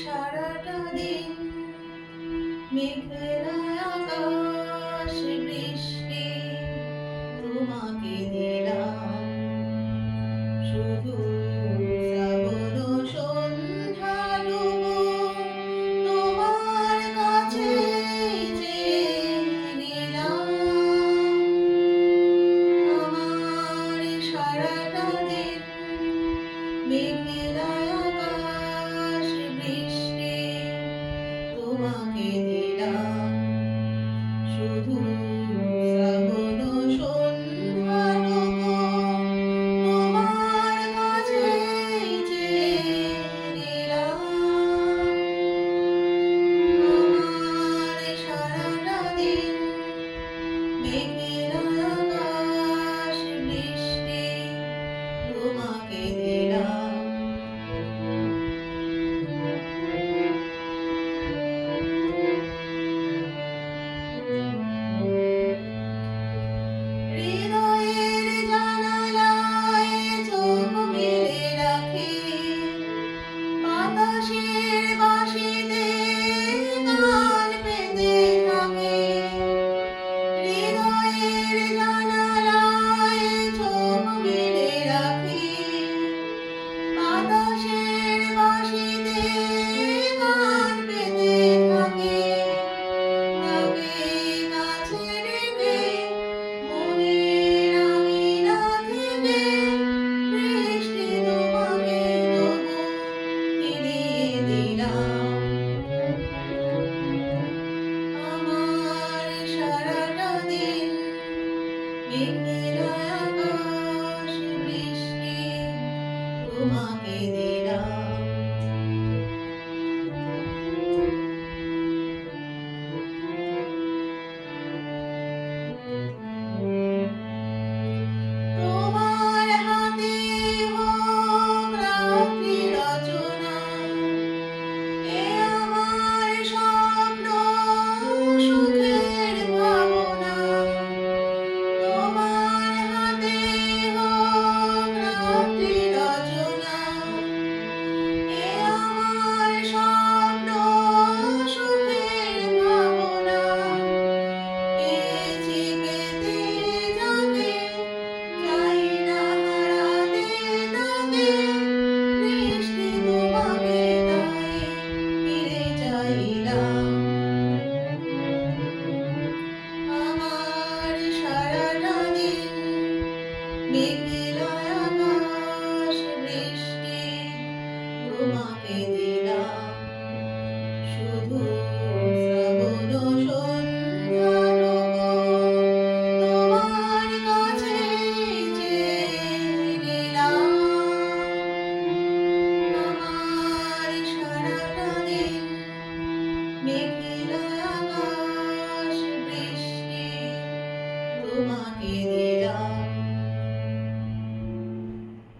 সারাটা দিন মেঘলা আকাশ বৃষ্টি তোমাকে দিলাম। শুধু তোমার Maybe